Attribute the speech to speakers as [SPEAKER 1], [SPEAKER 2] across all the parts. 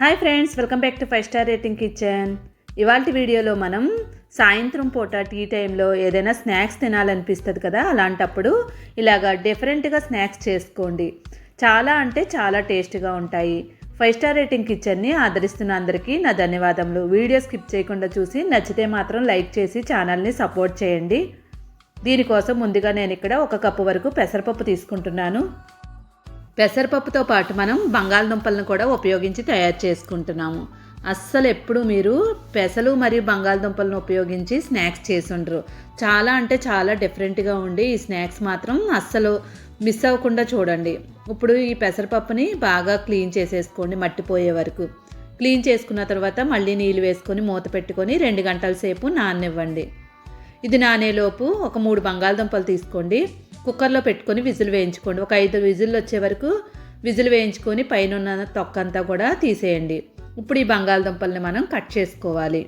[SPEAKER 1] Hi friends welcome back to five star rating kitchen. ఇవాళ వీడియోలో మనం సాయంత్రం పూట టీ టైంలో ఏదైనా స్నాక్స్ తినాలనిపిస్తుంది కదా అలాంటప్పుడు ఇలాగా డిఫరెంట్గా స్నాక్స్ చేసుకోండి. చాలా అంటే చాలా టేస్ట్గా ఉంటాయి. ఫైవ్ స్టార్ రేటింగ్ కిచెన్ని ఆదరిస్తున్న అందరికీ నా ధన్యవాదములు. వీడియో స్కిప్ చేయకుండా చూసి నచ్చితే మాత్రం లైక్ చేసి ఛానల్ని సపోర్ట్ చేయండి. దీనికోసం ముందుగా నేను ఇక్కడ ఒక కప్పు వరకు పెసరపప్పు తీసుకుంటున్నాను. పెసరపప్పుతో పాటు మనం బంగాళదుంపలను కూడా ఉపయోగించి తయారు చేసుకుంటున్నాము. అస్సలు ఎప్పుడు మీరు పెసలు మరియు బంగాళదుంపలను ఉపయోగించి స్నాక్స్ చేసుండ్రు. చాలా అంటే చాలా డిఫరెంట్గా ఉండి ఈ స్నాక్స్ మాత్రం అస్సలు మిస్ అవ్వకుండా చూడండి. ఇప్పుడు ఈ పెసరపప్పుని బాగా క్లీన్ చేసేసుకోండి మట్టిపోయే వరకు. క్లీన్ చేసుకున్న తర్వాత మళ్ళీ నీళ్ళు వేసుకొని మూత పెట్టుకొని రెండు గంటల సేపు నాననివ్వండి. ఇది నానేలోపు ఒక మూడు బంగాళదుంపలు తీసుకోండి. కుక్కర్లో పెట్టుకొని విజిల్ వేయించుకోండి. ఒక ఐదు విజిల్లు వచ్చే వరకు విజిల్ వేయించుకొని పైన ఉన్న తొక్కంతా కూడా తీసేయండి. ఇప్పుడు ఈ బంగాళదుంపల్ని మనం కట్ చేసుకోవాలి.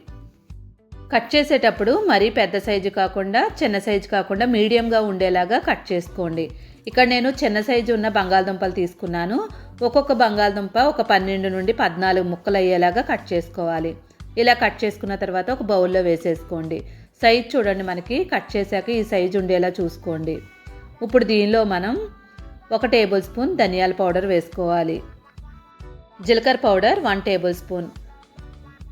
[SPEAKER 1] కట్ చేసేటప్పుడు మరీ పెద్ద సైజు కాకుండా చిన్న సైజు కాకుండా మీడియంగా ఉండేలాగా కట్ చేసుకోండి. ఇక్కడ నేను చిన్న సైజు ఉన్న బంగాళదుంపలు తీసుకున్నాను. ఒక్కొక్క బంగాళదుంప ఒక పన్నెండు నుండి పద్నాలుగు ముక్కలు అయ్యేలాగా కట్ చేసుకోవాలి. ఇలా కట్ చేసుకున్న తర్వాత ఒక బౌల్లో వేసేసుకోండి. సైజ్ చూడండి మనకి కట్ చేశాక ఈ సైజు ఉండేలా చూసుకోండి. ఇప్పుడు దీనిలో మనం ఒక టేబుల్ స్పూన్ ధనియాల పౌడర్ వేసుకోవాలి. జీలకర్ర powder one tablespoon.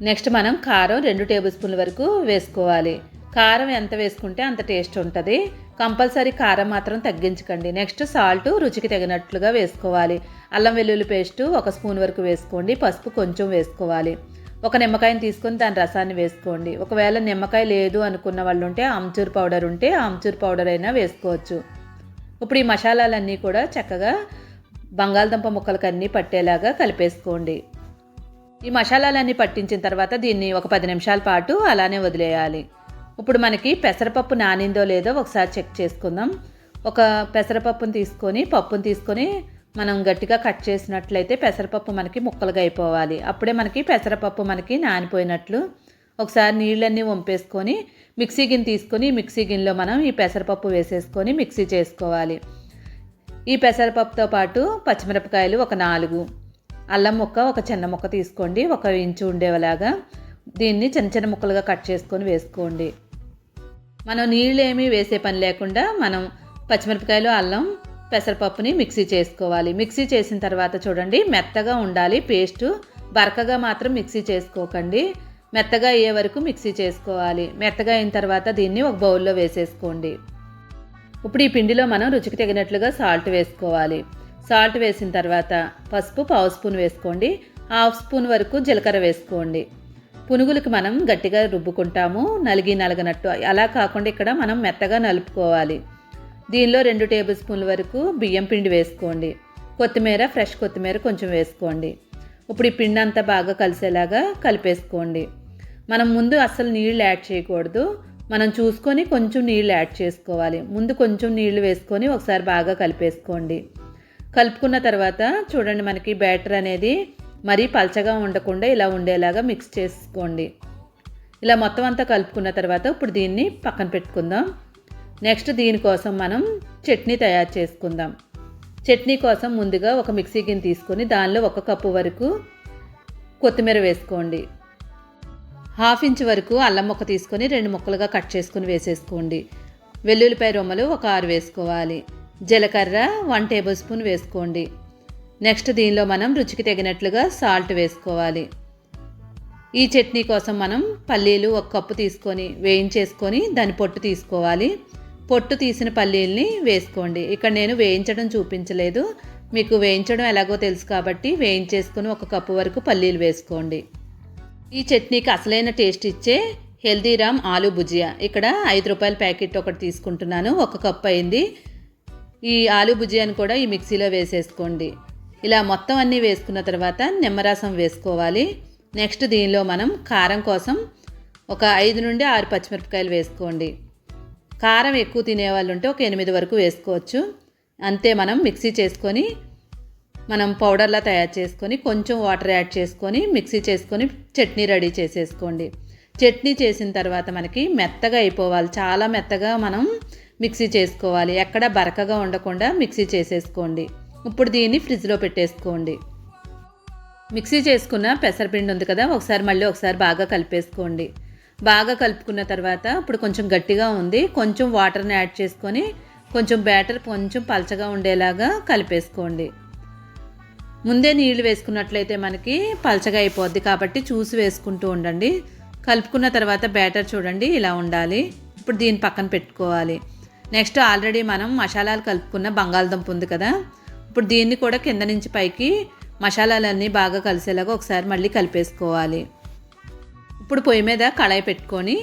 [SPEAKER 1] Next మనం కారం రెండు టేబుల్ స్పూన్ల వరకు వేసుకోవాలి. కారం ఎంత వేసుకుంటే అంత టేస్ట్ ఉంటుంది. కంపల్సరీ కారం మాత్రం తగ్గించకండి. నెక్స్ట్ సాల్ట్ రుచికి తగినట్లుగా వేసుకోవాలి. అల్లం వెల్లుల్లి పేస్ట్ ఒక స్పూన్ వరకు వేసుకోండి. పసుపు కొంచెం వేసుకోవాలి. ఒక నిమ్మకాయని తీసుకొని దాని రసాన్ని వేసుకోండి. ఒకవేళ నిమ్మకాయ లేదు అనుకున్న వాళ్ళు ఉంటే ఆమ్చూర్ పౌడర్ ఉంటే ఆమ్చూర్ పౌడర్ అయినా వేసుకోవచ్చు. ఇప్పుడు ఈ మసాలాలన్నీ కూడా చక్కగా బంగాళదుంప ముక్కలకు అన్నీ పట్టేలాగా కలిపేసుకోండి. ఈ మసాలాలన్నీ పట్టించిన తర్వాత దీన్ని ఒక పది నిమిషాల పాటు అలానే వదిలేయాలి. ఇప్పుడు మనకి పెసరపప్పు నానిందో లేదో ఒకసారి చెక్ చేసుకుందాం. ఒక పెసరపప్పును తీసుకొని పప్పుని తీసుకొని మనం గట్టిగా కట్ చేసినట్లయితే పెసరపప్పు మనకి ముక్కలుగా అయిపోవాలి. అప్పుడే మనకి పెసరపప్పు మనకి నానిపోయినట్లు. ఒకసారి నీళ్ళన్నీ వంపేసుకొని మిక్సీ గిన్నె తీసుకొని మిక్సీ గిన్నెలో మనం ఈ పెసరపప్పు వేసేసుకొని మిక్సీ చేసుకోవాలి. ఈ పెసరపప్పుతో పాటు పచ్చిమిరపకాయలు ఒక నాలుగు అల్లం ముక్క ఒక చిన్న ముక్క తీసుకోండి ఒక ఇంచు ఉండేలాగా. దీన్ని చిన్న చిన్న ముక్కలుగా కట్ చేసుకొని వేసుకోండి. మనం నీళ్ళు ఏమీ వేసే పని లేకుండా మనం పచ్చిమిరపకాయలు అల్లం పెసరపప్పుని మిక్సీ చేసుకోవాలి. మిక్సీ చేసిన తర్వాత చూడండి మెత్తగా ఉండాలి. పేస్టు బరకగా మాత్రం మిక్సీ చేసుకోకండి. మెత్తగా అయ్యే వరకు మిక్సీ చేసుకోవాలి. మెత్తగా అయిన తర్వాత దీన్ని ఒక బౌల్లో వేసేసుకోండి. ఇప్పుడు ఈ పిండిలో మనం రుచికి తగినట్లుగా సాల్ట్ వేసుకోవాలి. సాల్ట్ వేసిన తర్వాత పసుపు పావు స్పూన్ వేసుకోండి. హాఫ్ స్పూన్ వరకు జీలకర్ర వేసుకోండి. పునుగులకి మనం గట్టిగా రుబ్బుకుంటాము. నలిగి నలగనట్టు. అలా కాకుండా ఇక్కడ మనం మెత్తగా నలుపుకోవాలి. దీనిలో రెండు టేబుల్ స్పూన్ల వరకు బియ్యం పిండి వేసుకోండి. కొత్తిమీర ఫ్రెష్ కొత్తిమీర కొంచెం వేసుకోండి. ఇప్పుడు ఈ పిండి అంతా బాగా కలిసేలాగా కలిపేసుకోండి. మనం ముందు అస్సలు నీళ్ళు యాడ్ చేయకూడదు. మనం చూసుకొని కొంచెం నీళ్ళు యాడ్ చేసుకోవాలి. ముందు కొంచెం నీళ్ళు వేసుకొని ఒకసారి బాగా కలిపేసుకోండి. కలుపుకున్న తర్వాత చూడండి మనకి బ్యాటర్ అనేది మరీ పల్చగా ఉండకుండా ఇలా ఉండేలాగా మిక్స్ చేసుకోండి. ఇలా మొత్తం అంతా కలుపుకున్న తర్వాత ఇప్పుడు దీన్ని పక్కన పెట్టుకుందాం. నెక్స్ట్ దీనికోసం మనం చట్నీ తయారు చేసుకుందాం. చట్నీ కోసం ముందుగా ఒక మిక్సీ గిన్నె తీసుకొని దానిలో ఒక కప్పు వరకు కొత్తిమీర వేసుకోండి. హాఫ్ ఇంచ్ వరకు అల్లం ముక్క తీసుకొని రెండు ముక్కలుగా కట్ చేసుకొని వేసేసుకోండి. వెల్లుల్లిపాయ రొమ్మలు ఒక ఆరు వేసుకోవాలి. జీలకర్ర వన్ టేబుల్ స్పూన్ వేసుకోండి. నెక్స్ట్ దీనిలో మనం రుచికి తగినట్లుగా సాల్ట్ వేసుకోవాలి. ఈ చట్నీ కోసం మనం పల్లీలు ఒక కప్పు తీసుకొని వేయించేసుకొని దాని పొట్టు తీసుకోవాలి. పొట్టు తీసిన పల్లీల్ని వేసుకోండి. ఇక్కడ నేను వేయించడం చూపించలేదు. మీకు వేయించడం ఎలాగో తెలుసు కాబట్టి వేయించేసుకుని ఒక కప్పు వరకు పల్లీలు వేసుకోండి. ఈ చట్నీకి అసలైన టేస్ట్ ఇచ్చే హెల్దీరామ్ ఆలు భుజియా. ఇక్కడ ఐదు రూపాయల ప్యాకెట్ ఒకటి తీసుకుంటున్నాను. ఒక కప్పు అయింది. ఈ ఆలు భుజియాని కూడా ఈ మిక్సీలో వేసేసుకోండి. ఇలా మొత్తం అన్నీ వేసుకున్న తర్వాత నిమ్మరసం వేసుకోవాలి. నెక్స్ట్ దీనిలో మనం కారం కోసం ఒక ఐదు నుండి ఆరు పచ్చిమిరపకాయలు వేసుకోండి. కారం ఎక్కువ తినేవాళ్ళు ఉంటే ఒక ఎనిమిది వరకు వేసుకోవచ్చు. అంతే మనం మిక్సీ చేసుకొని మనం పౌడర్లా తయారు చేసుకొని కొంచెం వాటర్ యాడ్ చేసుకొని మిక్సీ చేసుకొని చట్నీ రెడీ చేసేసుకోండి. చట్నీ చేసిన తర్వాత మనకి మెత్తగా అయిపోవాలి. చాలా మెత్తగా మనం మిక్సీ చేసుకోవాలి. ఎక్కడ బరకగా ఉండకుండా మిక్సీ చేసేసుకోండి. ఇప్పుడు దీన్ని ఫ్రిడ్జ్లో పెట్టేసుకోండి. మిక్సీ చేసుకున్న పెసరపిండి ఉంది కదా ఒకసారి మళ్ళీ ఒకసారి బాగా కలిపేసుకోండి. బాగా కలుపుకున్న తర్వాత ఇప్పుడు కొంచెం గట్టిగా ఉంది. కొంచెం వాటర్ని యాడ్ చేసుకొని కొంచెం బ్యాటర్ కొంచెం పలచగా ఉండేలాగా కలిపేసుకోండి. ముందే నీళ్ళు వేసుకున్నట్లయితే మనకి పలచగా అయిపోద్ది కాబట్టి చూసి వేసుకుంటూ ఉండండి. కలుపుకున్న తర్వాత బ్యాటర్ చూడండి ఇలా ఉండాలి. ఇప్పుడు దీన్ని పక్కన పెట్టుకోవాలి. నెక్స్ట్ ఆల్రెడీ మనం మసాలాలు కలుపుకున్న బంగాళదుంప ఉంది కదా. ఇప్పుడు దీన్ని కూడా కింద నుంచి పైకి మసాలాలన్నీ బాగా కలిసేలాగా ఒకసారి మళ్ళీ కలిపేసుకోవాలి. ఇప్పుడు పొయ్యి మీద కళాయి పెట్టుకొని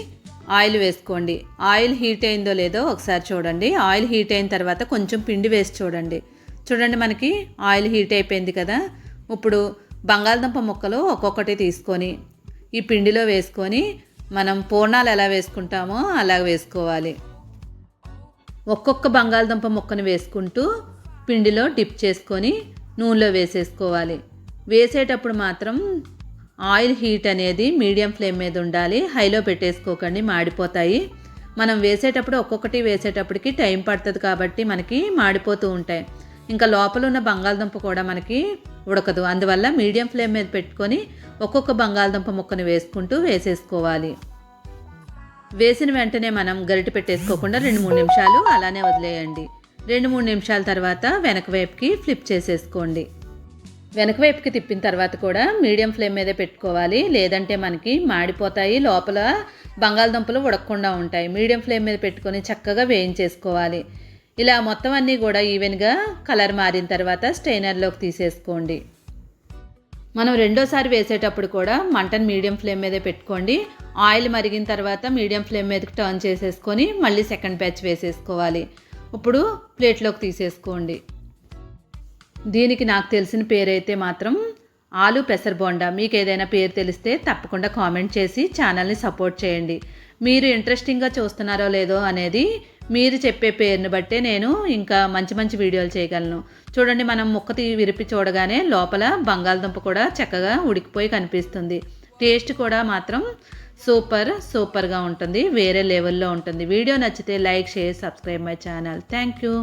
[SPEAKER 1] ఆయిల్ వేసుకోండి. ఆయిల్ హీట్ అయిందో లేదో ఒకసారి చూడండి. ఆయిల్ హీట్ అయిన తర్వాత కొంచెం పిండి వేసి చూడండి. చూడండి మనకి ఆయిల్ హీట్ అయిపోయింది కదా. ఇప్పుడు బంగాళదుంప ముక్కలు ఒక్కొక్కటి తీసుకొని ఈ పిండిలో వేసుకొని మనం పూర్ణాలు ఎలా వేసుకుంటామో అలా వేసుకోవాలి. ఒక్కొక్క బంగాళదుంప ముక్కను వేసుకుంటూ పిండిలో డిప్ చేసుకొని నూనెలో వేసేసుకోవాలి. వేసేటప్పుడు మాత్రం ఆయిల్ హీట్ అనేది మీడియం ఫ్లేమ్ మీద ఉండాలి. హైలో పెట్టేసుకోకండి మాడిపోతాయి. మనం వేసేటప్పుడు ఒక్కొక్కటి వేసేటప్పటికి టైం పడుతుంది కాబట్టి మనకి మాడిపోతూ ఉంటాయి. ఇంకా లోపల ఉన్న బంగాళదుంప కూడా మనకి ఉడకదు. అందువల్ల మీడియం ఫ్లేమ్ మీద పెట్టుకొని ఒక్కొక్క బంగాళదుంప ముక్కను వేసుకుంటూ వేసేసుకోవాలి. వేసిన వెంటనే మనం గరిటె పెట్టేసుకోకుండా రెండు మూడు నిమిషాలు అలానే వదిలేయండి. రెండు మూడు నిమిషాల తర్వాత వెనక వైపుకి ఫ్లిప్ చేసేసుకోండి. వెనక వైపుకి తిప్పిన తర్వాత కూడా మీడియం ఫ్లేమ్ మీదే పెట్టుకోవాలి. లేదంటే మనకి మాడిపోతాయి. లోపల బంగాళదుంపలు ఉడకకుండా ఉంటాయి. మీడియం ఫ్లేమ్ మీద పెట్టుకొని చక్కగా వేయించేసుకోవాలి. ఇలా మొత్తం అన్నీ కూడా ఈవెన్గా కలర్ మారిన తర్వాత స్టెయినర్లోకి తీసేసుకోండి. మనం రెండోసారి వేసేటప్పుడు కూడా మంటను మీడియం ఫ్లేమ్ మీదే పెట్టుకోండి. ఆయిల్ మరిగిన తర్వాత మీడియం ఫ్లేమ్ మీదకి టర్న్ చేసేసుకొని మళ్ళీ సెకండ్ బ్యాచ్ వేసేసుకోవాలి. ఇప్పుడు ప్లేట్లోకి తీసేసుకోండి. దీనికి నాకు తెలిసిన పేరైతే మాత్రం ఆలు పెసర్ బోండా మీకు ఏదైనా పేరు తెలిస్తే తప్పకుండా కామెంట్ చేసి ఛానల్ని సపోర్ట్ చేయండి. మీరు ఇంట్రెస్టింగ్గా చూస్తున్నారో లేదో అనేది మీరు చెప్పే పేరుని బట్టే నేను ఇంకా మంచి మంచి వీడియోలు చేయగలను. చూడండి మనం ముక్క విరిపి చూడగానే లోపల బంగాళదుంప కూడా చక్కగా ఉడికిపోయి కనిపిస్తుంది. టేస్ట్ కూడా మాత్రం సూపర్ సూపర్గా ఉంటుంది. వేరే లెవెల్లో ఉంటుంది. వీడియో నచ్చితే like share subscribe my channel. Thank you